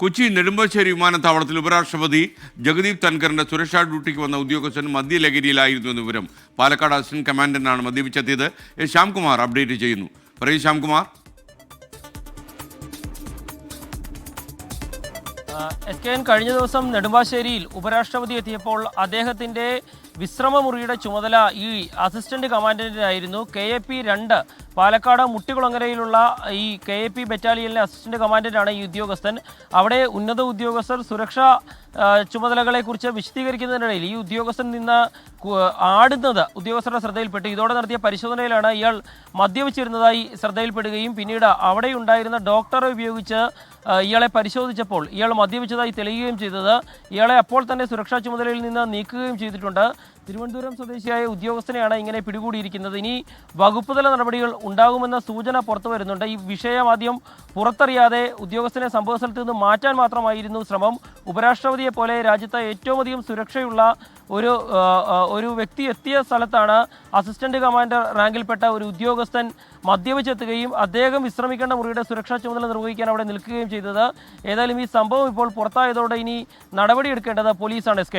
കൊച്ചി നെടുമ്പാശ്ശേരി വിമാനത്താവളത്തിൽ ഉപരാഷ്ട്രപതി ജഗദീപ് തൻകറിന്റെ സുരക്ഷാ ഡ്യൂട്ടിക്ക് വന്ന ഉദ്യോഗസ്ഥൻ മദ്യലഹരിയിലായിരുന്നു എന്ന വിവരം. പാലക്കാട് അസിസ്റ്റന്റ് കമാൻഡന്റാണ് മദ്യപിച്ചെത്തിയത്. ശ്യാംകുമാർ അപ്ഡേറ്റ് ചെയ്യുന്നു. പറയൂ ശ്യാംകുമാർ. എസ് കെ എൻ കഴിഞ്ഞ ദിവസം നെടുമ്പാശ്ശേരിയിൽ ഉപരാഷ്ട്രപതി എത്തിയപ്പോൾ അദ്ദേഹത്തിന്റെ വിശ്രമമുറിയുടെ ചുമതല ഈ അസിസ്റ്റന്റ് കമാൻഡന്റിനായിരുന്നു. കെ എ പി രണ്ട് പാലക്കാട് മുട്ടികുളങ്ങരയിലുള്ള ഈ കെ എ പി ബറ്റാലിയനിലെ അസിസ്റ്റന്റ് കമാൻഡന്റാണ് ഈ ഉദ്യോഗസ്ഥൻ. അവിടെ ഉന്നത ഉദ്യോഗസ്ഥർ സുരക്ഷാ ചുമതലകളെക്കുറിച്ച് വിശദീകരിക്കുന്നതിനിടയിൽ ഈ ഉദ്യോഗസ്ഥൻ നിന്ന് ആടുന്നത് ഉദ്യോഗസ്ഥരുടെ ശ്രദ്ധയിൽപ്പെട്ടു. ഇതോടെ നടത്തിയ പരിശോധനയിലാണ് ഇയാൾ മദ്യപിച്ചിരുന്നതായി ശ്രദ്ധയിൽപ്പെടുകയും പിന്നീട് അവിടെ ഉണ്ടായിരുന്ന ഡോക്ടറെ ഉപയോഗിച്ച് ഇയാളെ പരിശോധിച്ചപ്പോൾ ഇയാൾ മദ്യപിച്ചതായി തെളിയുകയും ചെയ്തത് ഇയാളെ അപ്പോൾ തന്നെ സുരക്ഷാ ചുമതലയിൽ നിന്ന് നീക്കുകയും ചെയ്തിട്ടുണ്ട്. തിരുവനന്തപുരം സ്വദേശിയായ ഉദ്യോഗസ്ഥനെയാണ് ഇങ്ങനെ പിടികൂടിയിരിക്കുന്നത്. ഇനി വകുപ്പുതല നടപടികൾ ഉണ്ടാകുമെന്ന സൂചന പുറത്തു വരുന്നുണ്ട്. ഈ വിഷയം ആദ്യം പുറത്തറിയാതെ ഉദ്യോഗസ്ഥനെ സംഭവസ്ഥലത്ത് നിന്ന് മാറ്റാൻ മാത്രമായിരുന്നു ശ്രമം. ഉപരാഷ്ട്രപതിയെ പോലെ രാജ്യത്തെ ഏറ്റവും അധികം സുരക്ഷയുള്ള ഒരു ഒരു വ്യക്തി എത്തിയ സ്ഥലത്താണ് അസിസ്റ്റന്റ് കമാൻഡർ റാങ്കിൽപ്പെട്ട ഒരു ഉദ്യോഗസ്ഥൻ മദ്യപിച്ചെത്തുകയും അദ്ദേഹം വിശ്രമിക്കേണ്ട മുറിയുടെ സുരക്ഷാ ചുമതല നിർവഹിക്കാൻ അവിടെ നിൽക്കുകയും ചെയ്തത്. ഏതായാലും ഈ സംഭവം ഇപ്പോൾ പുറത്തായതോടെ ഇനി നടപടിയെടുക്കേണ്ടത് പോലീസാണ്. എസ്